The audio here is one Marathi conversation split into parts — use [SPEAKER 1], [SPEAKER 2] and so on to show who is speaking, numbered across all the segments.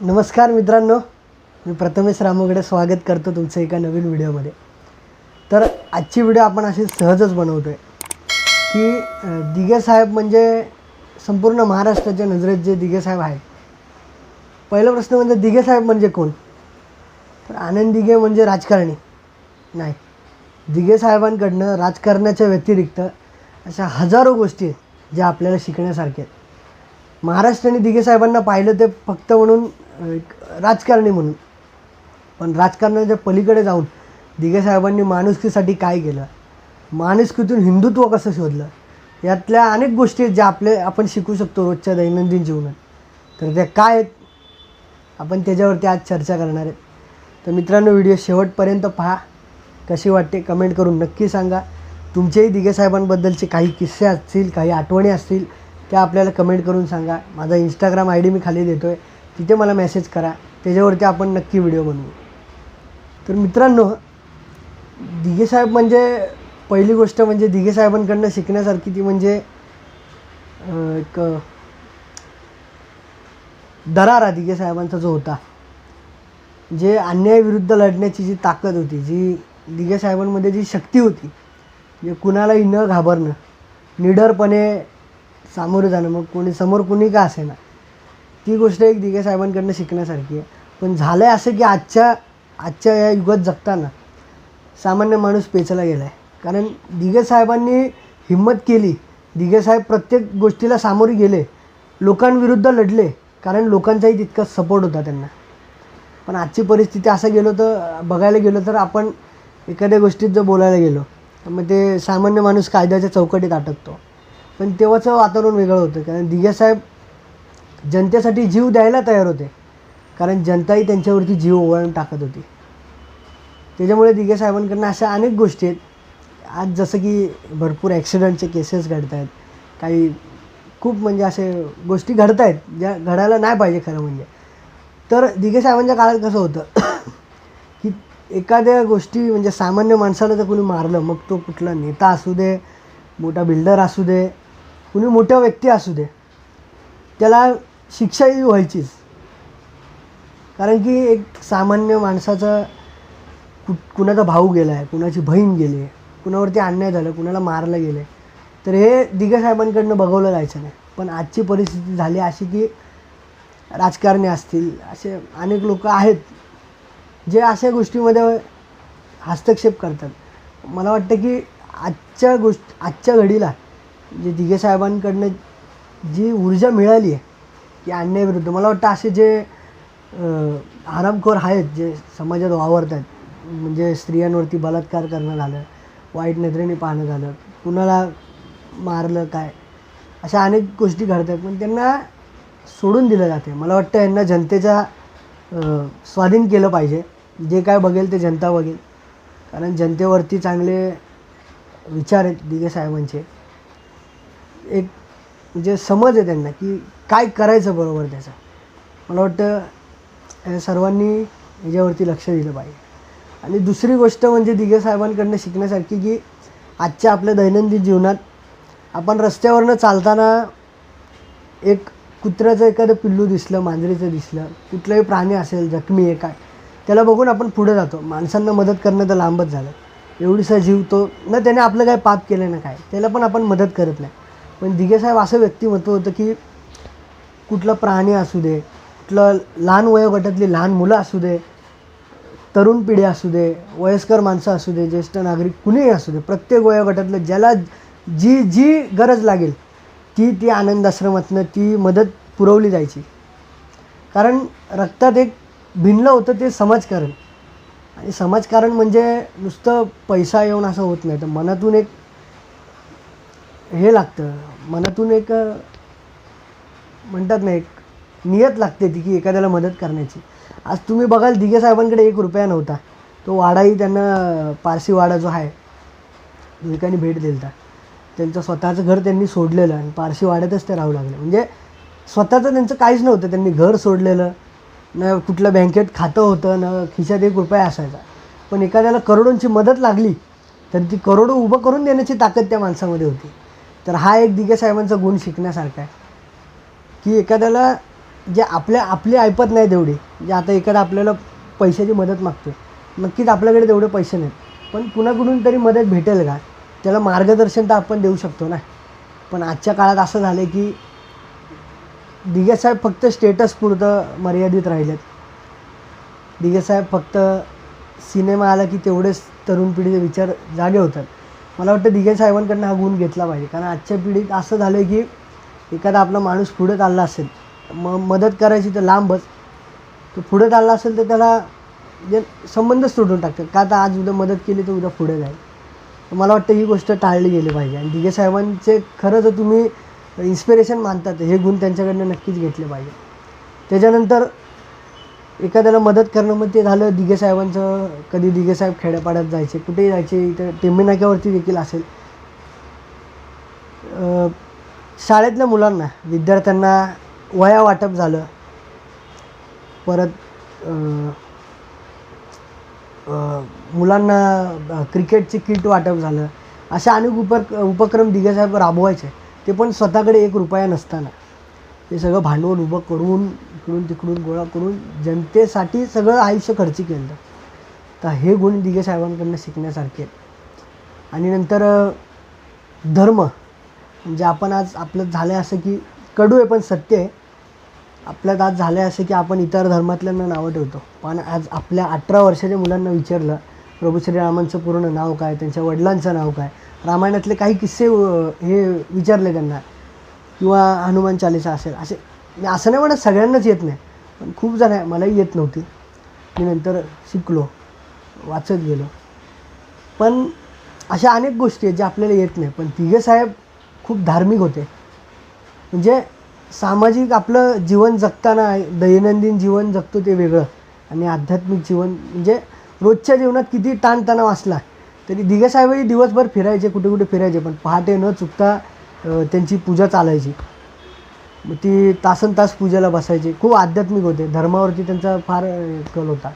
[SPEAKER 1] नमस्कार मित्रांनो मी प्रथमेश रामोगडे स्वागत करतो तुमचं एका नवीन व्हिडिओमध्ये. तर आजची व्हिडिओ आपण अशी सहजच बनवतो आहे की दिघे साहेब म्हणजे संपूर्ण महाराष्ट्राच्या नजरेत जे दिघे साहेब आहेत पहिला प्रश्न म्हणजे दिघे साहेब म्हणजे कोण? तर आनंद दिघे म्हणजे राजकारणी? नाही. दिघे साहेबांकडनं राजकारणाच्या व्यतिरिक्त अशा हजारो गोष्टी आहेत ज्या आपल्याला शिकण्यासारख्या आहेत. महाराष्ट्राने दिघे साहेबांना पाहिलं ते फक्त म्हणून एक राजकारणी म्हणून. पण राजकारणाच्या पलीकडे जाऊन दिघे साहेबांनी माणुसकीसाठी काय केलं? माणुसकीतून हिंदुत्व कसं शोधलं? यातल्या अनेक गोष्टी आहेत ज्या आपले आपण शिकू शकतो रोजच्या दैनंदिन जीवनात. तर त्या काय आहेत? आपण त्याच्यावरती आज चर्चा करणार आहेत. तर मित्रांनो व्हिडिओ शेवटपर्यंत पहा. कशी वाटते कमेंट करून नक्की सांगा. तुमचेही दिघे साहेबांबद्दलचे काही किस्से असतील काही आठवणी असतील त्या आपल्याला कमेंट करून सांगा. माझा इंस्टाग्राम आय डी मी खाली देतो आहे तिथे मला मेसेज करा. त्याच्यावरती आपण नक्की व्हिडिओ बनवू. तर मित्रांनो दिघे साहेब म्हणजे पहिली गोष्ट म्हणजे दिघेसाहेबांकडनं शिकण्यासारखी ती म्हणजे एक दरारा दिघे साहेबांचा जो होता. जे अन्यायाविरुद्ध लढण्याची जी ताकद होती जी दिघे साहेबांमध्ये जी शक्ती होती जे कुणालाही न घाबरणं निडरपणे सामोरं जाणं मग कोणी समोर कुणी का असेना. ती गोष्ट एक दिघे साहेबांकडनं शिकण्यासारखी आहे. पण झालं आहे असं की आजच्या आजच्या या युगात जगताना सामान्य माणूस पेचला गेला आहे कारण दिघे साहेबांनी हिंमत केली. दिघे साहेब प्रत्येक गोष्टीला सामोरे गेले. लोकांविरुद्ध लढले. कारण लोकांचाही तितकाच सपोर्ट होता त्यांना. पण आजची परिस्थिती असं गेलो तर बघायला गेलो तर आपण एखाद्या गोष्टीत जर बोलायला गेलो तर मग ते सामान्य माणूस कायद्याच्या चौकटीत अटकतो. पण तेव्हाचं वातावरण वेगळं होतं. कारण दिघेसाहेब जनतेसाठी जीव द्यायला तयार होते. कारण जनताही त्यांच्यावरती जीव ओवाळून टाकत होती. त्याच्यामुळे दिघे साहेबांकडनं अशा अनेक गोष्टी आहेत. आज जसं की भरपूर ॲक्सिडेंटचे केसेस घडत आहेत काही खूप म्हणजे असे गोष्टी घडत आहेत ज्या घडायला नाही पाहिजे खरं म्हणजे. तर दिघे साहेबांच्या काळात कसं होतं की एखाद्या गोष्टी म्हणजे सामान्य माणसाला जर कोणी मारलं मग तो कुठला नेता असू दे मोठा बिल्डर असू दे कुणी मोठा व्यक्ती असू दे त्याला शिक्षाही व्हायचीच. कारण की एक सामान्य माणसाचा कु कुणाचा भाऊ गेला आहे कुणाची बहीण गेली आहे कुणावरती अन्याय झालं कुणाला मारलं गेलं आहे तर हे दिघेसाहेबांकडनं बघवलं जायचं नाही. पण आजची परिस्थिती झाली अशी की राजकारणी असतील असे अनेक लोक आहेत जे अशा गोष्टीमध्ये हस्तक्षेप करतात. मला वाटतं की आजच्या गोष्ट आजच्या घडीला जे दिगेसाहेबांकडनं जी ऊर्जा मिळाली आहे की अन्यायाविरुद्ध मला वाटतं असे जे हरामखोर आरामखोर आहेत जे समाजात वावरत आहेत म्हणजे स्त्रियांवरती बलात्कार करणं झालं वाईट नजरेने पाहणं झालं कुणाला मारलं काय अशा अनेक गोष्टी घडतात. पण त्यांना सोडून दिलं जाते. मला वाटतं यांना जनतेचा स्वाधीन केलं पाहिजे. जे काय बघेल ते जनता बघेल. कारण जनतेवरती चांगले विचार आहेत दिगे साहेबांचे. एक म्हणजे समज आहे त्यांना की काय करायचं बरोबर त्याचं? मला वाटतं सर्वांनी याच्यावरती लक्ष दिलं पाहिजे. आणि दुसरी गोष्ट म्हणजे दिघे साहेबांकडनं शिकण्यासारखी की आजच्या आपल्या दैनंदिन जीवनात आपण रस्त्यावरनं चालताना एक कुत्र्याचं एखादं पिल्लू दिसलं मांजरीचं दिसलं कुठलंही प्राणी असेल जखमी आहे काय त्याला बघून आपण पुढे जातो. माणसांना मदत करणं तर लांबच झालं. एवढीसा जीव तो न त्याने आपलं काय पाप केलं ना काय त्याला पण आपण मदत करत नाही. पण दिघेसाहेब असं व्यक्तिमत्व होतं की कुठलं प्राणी असू दे कुठलं लहान वयोगटातली लहान मुलं असू दे तरुण पिढी असू दे वयस्कर माणसं असू दे ज्येष्ठ नागरिक कुणीही असू दे प्रत्येक वयोगटातलं ज्याला जी जी गरज लागेल ती ती आनंद आश्रमातनं ती मदत पुरवली जायची. कारण रक्तात एक भिनलं होतं ते समाजकारण. आणि समाजकारण म्हणजे नुसतं पैसा येऊन असं होत नाही. तर मनातून एक हे लागतं. मनातून एक म्हणतात ना एक नियत लागते ती की एखाद्याला मदत करण्याची. आज तुम्ही बघाल दिघे साहेबांकडे एक रुपया नव्हता. तो वाडाही त्यांना पारसी वाडा जो आहे एकाने भेट दिलता. त्यांचं स्वतःचं घर त्यांनी सोडलेलं आणि पारशी वाड्यातच ते राहू लागले. म्हणजे स्वतःचं त्यांचं काहीच नव्हतं. त्यांनी घर सोडलेलं न कुठलं बँकेत खातं होतं न खिशात एक रुपया असायचा. पण एखाद्याला करोडोंची मदत लागली तर ती करोडो उभं करून देण्याची ताकद त्या माणसामध्ये होती. तर हा एक दिगे साहेबांचा गुण शिकण्यासारखा आहे. की एखाद्याला जे आपल्या आपली ऐपत नाही तेवढी. जे आता एखादा आपल्याला पैशाची मदत मागतो नक्कीच आपल्याकडे तेवढे पैसे नाहीत. पण कुणाकडून तरी मदत भेटेल का? त्याला मार्गदर्शन तर आपण देऊ शकतो ना. पण आजच्या काळात असं झालं आहे की दिगेसाहेब फक्त स्टेटस पुरतं मर्यादित राहिलेत. दिगेसाहेब फक्त सिनेमा आला की तेवढेच तरुण पिढीचे विचार जागे होतात. मला वाटतं दिगेसाहेबांकडनं हा गुण घेतला पाहिजे. कारण आजच्या पिढीत असं झालं आहे की एखादा आपला माणूस पुढे चालला असेल मग मदत करायची तर लांबच. तो पुढे चालला असेल तर त्याला जे संबंधच तुटून टाकतात. का आता आज उद्या मदत केली तर उद्या पुढे जाईल? तर मला वाटतं ही गोष्ट टाळली गेली पाहिजे. आणि दिगे साहेबांचे खरं जर तुम्ही इन्स्पिरेशन मानतात हे गुण त्यांच्याकडनं नक्कीच घेतले पाहिजे. त्याच्यानंतर एखाद्याला मदत करणं मग ते झालं दिगे साहेबांचं. कधी दिगे साहेब खेड्यापाड्यात जायचे कुठेही जायचे इथं टेंबे नाक्यावरती देखील असेल. शाळेतल्या मुलांना विद्यार्थ्यांना वया वाटप झालं. परत मुलांना क्रिकेटचे किट वाटप झालं. अशा अनेक उप उपक्रम दिगेसाहेब राबवायचे. ते पण स्वतःकडे एक रुपया नसताना. ते सगळं भांडवल उभं करून इकडून तिकडून गोळा करून जनतेसाठी सगळं आयुष्य खर्ची केलं. तर हे गुण दिगेसाहेबांकडनं शिकण्यासारखे आहेत. आणि नंतर धर्म. म्हणजे आपण आज आपलं झालं आहे असं की कडू आहे पण सत्य आहे. आपल्यात आज झालं आहे असं की आपण इतर धर्मातल्यांना नावं ठेवतो. पण आज आपल्या अठरा वर्षाच्या मुलांना विचारलं प्रभू श्रीरामांचं पूर्ण नाव काय? त्यांच्या वडिलांचं नाव काय? रामायणातले काही किस्से हे विचारले त्यांना. किंवा हनुमान चालीसा असेल. असे मी असं नाही म्हणत सगळ्यांनाच येत नाही. पण खूप जण आहे मलाही येत नव्हती. मी नंतर शिकलो वाचत गेलो. पण अशा अनेक गोष्टी आहेत ज्या आपल्याला येत नाही. पण तिघे साहेब खूप धार्मिक होते. म्हणजे सामाजिक आपलं जीवन जगताना दैनंदिन जीवन जगतो ते वेगळं. आणि आध्यात्मिक जीवन म्हणजे रोजच्या जीवनात किती ताणतणाव असला तरी दिघेसाहेबही दिवसभर फिरायचे कुठे कुठे फिरायचे पण पहाटे न चुकता त्यांची पूजा चालायची. मग ती तासन तास पूजेला बसायचे. खूप आध्यात्मिक होते. धर्मावरती त्यांचा फार कल होता.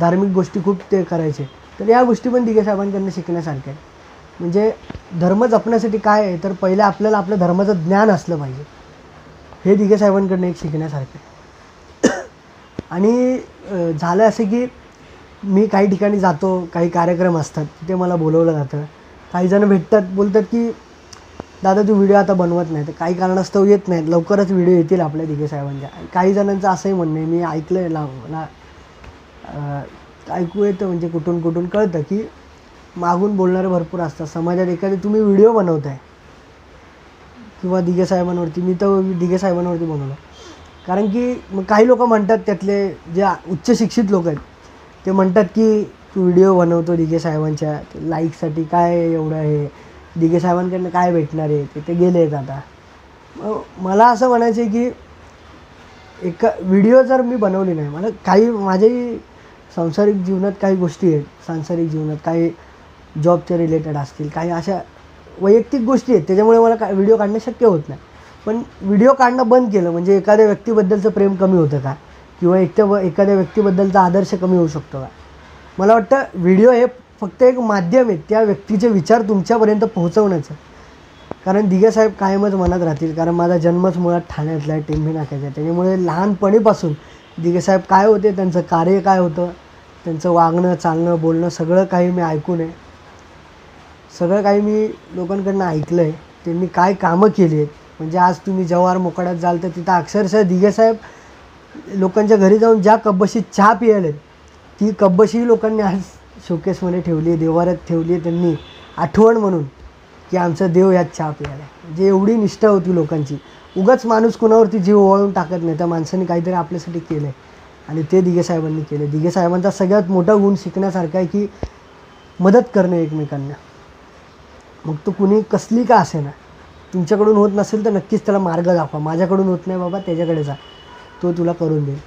[SPEAKER 1] धार्मिक गोष्टी खूप ते करायचे. तर या गोष्टी पण दिघेसाहेबांकडनं शिकण्यासारख्या आहेत. म्हणजे धर्म जपण्यासाठी काय आहे तर पहिलं आपल्याला आपल्या धर्माचं ज्ञान असलं पाहिजे. हे दिघे साहेबांकडनं एक शिकण्यासारखं आहे. आणि झालं असं की मी काही ठिकाणी जातो काही कार्यक्रम असतात तिथे मला बोलवलं जातं. काही जण भेटतात बोलतात की दादा तू व्हिडिओ आता बनवत नाही तर काही कारणास्तव येत नाहीत लवकरच व्हिडिओ येतील आपल्या दिघे साहेबांच्या. काही जणांचं असंही म्हणणं आहे मी ऐकलं आहे ला मला ऐकू येतं म्हणजे कुठून कुठून कळतं की मागून बोलणारे भरपूर असतात. समाजात एखादी तुम्ही व्हिडिओ बनवताय. किंवा दिघे साहेबांवरती मी तर दिघे साहेबांवरती बनवलं. कारण की मग काही लोक म्हणतात त्यातले जे उच्च शिक्षित लोक आहेत ते म्हणतात की तू व्हिडिओ बनवतो दिघे साहेबांच्या लाईकसाठी काय एवढं आहे? दिघे साहेबांकडनं काय भेटणार आहे? ते ते गेले आहेत आता. मग मला असं म्हणायचं आहे की एका व्हिडिओ जर मी बनवली नाही मला काही माझ्याही सांसारिक जीवनात काही गोष्टी आहेत सांसारिक जीवनात काही जॉबच्या रिलेटेड असतील काही अशा वैयक्तिक गोष्टी आहेत त्याच्यामुळे मला का व्हिडिओ काढणं शक्य होत नाही. पण व्हिडिओ काढणं बंद केलं म्हणजे एखाद्या व्यक्तीबद्दलचं प्रेम कमी होतं का? किंवा एकट्या एखाद्या व्यक्तीबद्दलचा आदर्श कमी होऊ शकतो का? मला वाटतं व्हिडिओ हे फक्त एक माध्यम आहे त्या व्यक्तीचे विचार तुमच्यापर्यंत पोहोचवण्याचं. कारण दिगेसाहेब कायमच मनात राहतील कारण माझा जन्मच मुळात ठाण्यातला आहे टेंभी नाक्याचा आहे. त्याच्यामुळे लहानपणीपासून दिगेसाहेब काय होते त्यांचं कार्य काय होतं त्यांचं वागणं चालणं बोलणं सगळं काही मी ऐकून आहे. सगळं काही मी लोकांकडनं ऐकलं आहे त्यांनी काय कामं केली आहेत म्हणजे आज तुम्ही जव्हार मोकाड्यात जाल तर तिथं अक्षरशः दिगेसाहेब लोकांच्या घरी जाऊन ज्या कब्बशीत चहा पियालेत ती कब्बशी लोकांनी आज शोकेसमध्ये ठेवली आहे देवाऱ्यात ठेवली आहे त्यांनी. आठवण म्हणून की आमचा देव यात चहा प्यायला म्हणजे एवढी निष्ठा होती लोकांची. उगाच माणूस कुणावरती जीव ओवाळून टाकत नाही. त्या माणसाने काहीतरी आपल्यासाठी केलं आहे आणि ते दिगेसाहेबांनी केलं दिगेसाहेबांचा सगळ्यात मोठा गुण शिकण्यासारखा आहे की मदत करणे एकमेकांना. मग तो कुणी कसली का असे ना तुमच्याकडून होत नसेल तर नक्कीच त्याला मार्ग दाखवा. माझ्याकडून होत नाही बाबा त्याच्याकडे जा. तो तुला करून देईल.